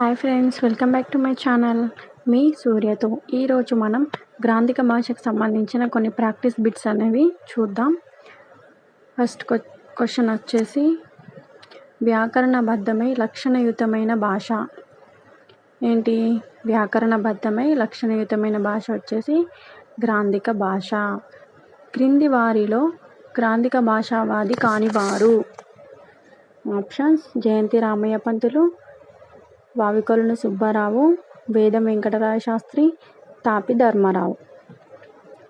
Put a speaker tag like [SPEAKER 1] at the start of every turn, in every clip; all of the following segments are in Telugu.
[SPEAKER 1] Hi friends welcome back to my channel. మీ సూర్యతో ఈరోజు మనం గ్రాంధిక భాషకు సంబంధించిన కొన్ని ప్రాక్టీస్ బిట్స్ అనేవి చూద్దాం. ఫస్ట్ క్వశ్చన్ వచ్చేసి వ్యాకరణబద్ధమై లక్షణయుతమైన భాష. ఏంటి? వ్యాకరణబద్ధమై లక్షణయుతమైన భాష వచ్చేసి గ్రాంధిక భాష. క్రింది వారిలో గ్రాంధిక భాషావాది కానివారు. ఆప్షన్స్ జయంతి రామయ్య పంతులు వావికొలను సుబ్బారావు వేదం వెంకటరాయ శాస్త్రి తాపి ధర్మారావు.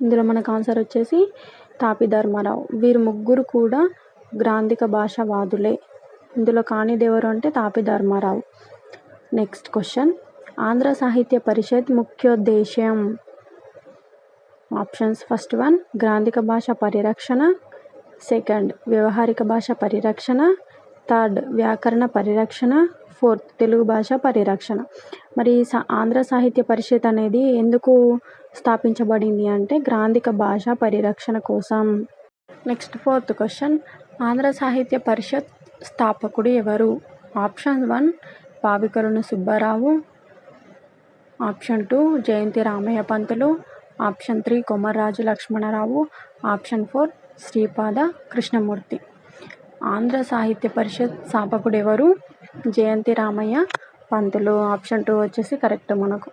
[SPEAKER 1] ఇందులో మనకు ఆన్సర్ వచ్చేసి తాపి ధర్మారావు. వీరు ముగ్గురు కూడా గ్రాంధిక భాషవాదులే. ఇందులో కానిదెవరు అంటే తాపి ధర్మారావు. Next question. ఆంధ్ర సాహిత్య పరిషత్ ముఖ్యోద్దేశం ఆప్షన్స్ ఫస్ట్ వన్ గ్రాంధిక భాష పరిరక్షణ. సెకండ్ వ్యవహారిక భాష పరిరక్షణ. థర్డ్ వ్యాకరణ పరిరక్షణ. ఫోర్త్ తెలుగు భాష పరిరక్షణ. మరి సా ఆంధ్ర సాహిత్య పరిషత్ అనేది ఎందుకు స్థాపించబడింది అంటే గ్రాంధిక భాష పరిరక్షణ కోసం. Next fourth question. Andhra Sahitya Parishat స్థాపకుడు ఎవరు? Option one Pavikaruna Subbarao. Option two Jayanti Ramayya Pantulu. Option three Komarraju Lakshmanarao. Option four Sripada Krishnamurthy. Andhra Sahitya Parishat స్థాపకుడు ఎవరు? జయంతి రామయ్య పంతులు ఆప్షన్ టూ వచ్చేసి కరెక్ట్ మనకు.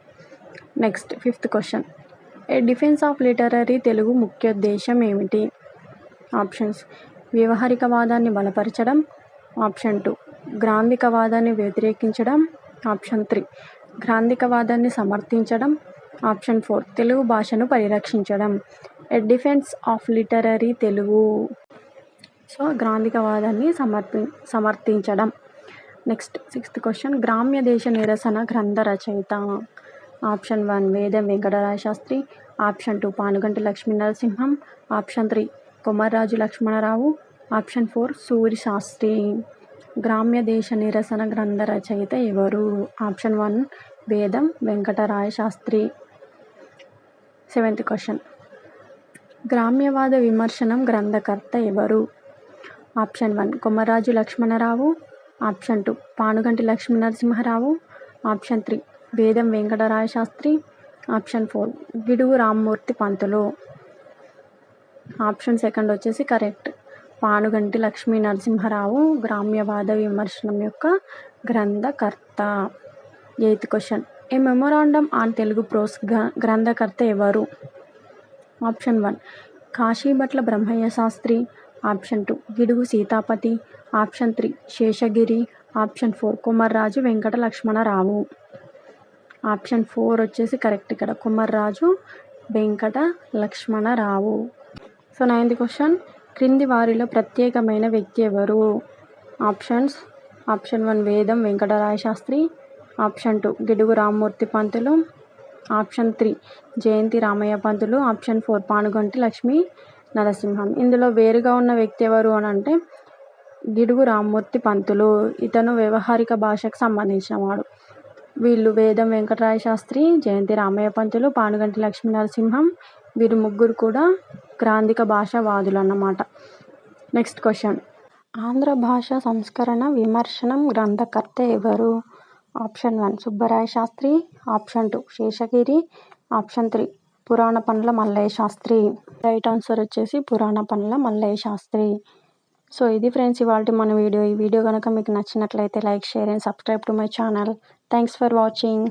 [SPEAKER 1] Next fifth question. A defence of literary Telugu ముఖ్యోద్దేశం ఏమిటి? ఆప్షన్స్. వ్యవహారికవాదాన్ని బలపరచడం ఆప్షన్ టూ. గ్రాంధికవాదాన్ని వ్యతిరేకించడం ఆప్షన్ త్రీ. గ్రాంధికవాదాన్ని సమర్థించడం ఆప్షన్ ఫోర్. తెలుగు భాషను పరిరక్షించడం. A defence of literary Telugu? So గ్రాంధికవాదాన్ని సమర్పి సమర్థించడం. నెక్స్ట్ సిక్స్త్ క్వశ్చన్ గ్రామ్య దేశ నిరసన గ్రంథ రచయిత option one Vedam Venkataraya Sastri option two Panuganti Lakshmi Narasimham option three Komarraju Lakshmanarao option four Suri Sastri గ్రామ్య దేశ నిరసన గ్రంథ రచయిత ఎవరు option one Vedam Venkataraya Sastri seventh question గ్రామ్యవాద విమర్శనం గ్రంథకర్త ఎవరు option one Komarraju Lakshmanarao option two Panuganti Lakshmi Narasimharao option three Vedam Venkataraya Sastri. Option four Gidugu Rammurthy Pantulu. Option second వచ్చేసి కరెక్ట్ పానుగంటి లక్ష్మీ నరసింహారావు గ్రామ్యవాద విమర్శనం యొక్క గ్రంథకర్త. Eighth question a memorandum on Telugu prose గ్రంథకర్త ఎవరు? Option one Kasibhatla Brahmayya Sastri. Option two Gidugu Sitapati. Option three Seshagiri. Option four Kummarraju Venkata Lakshmanarao. Option four వచ్చేసి కరెక్ట్ ఇక్కడ Kummarraju Venkata Lakshmanarao. So ninth question క్రింది వారిలో ప్రత్యేకమైన వ్యక్తి ఎవరు? Options option one Vedam Venkataraya Sastri option two Gidugu Rammurthy Pantulu. Option three Jayanti Ramayya Pantulu. Option four Panuganti Lakshmi. Narasimham. ఇందులో వేరుగా ఉన్న వ్యక్తి ఎవరు అని అంటే గిడుగు రామ్మూర్తి పంతులు. ఇతను వ్యవహారిక భాషకు సంబంధించినవాడు వీళ్ళు వేదం వెంకటరాయ శాస్త్రి జయంతి రామయ్య పంతులు పానుగంటి లక్ష్మీ నరసింహం వీరు ముగ్గురు కూడా గ్రాంధిక భాషావాదులు అన్నమాట. Next question. ఆంధ్ర భాష సంస్కరణ విమర్శనం గ్రంథకర్త ఎవరు? Option one Subbaraya Sastri option two Seshagiri option three Purana Panula Mallayya Sastri. Right answer వచ్చేసి పురాణ పనుల మల్లయ్య శాస్త్రి. సో ఇది ఫ్రెండ్స్ ఇవాళ మన వీడియో. ఈ వీడియో కనుక మీకు నచ్చినట్లయితే like share and subscribe to my channel thanks for watching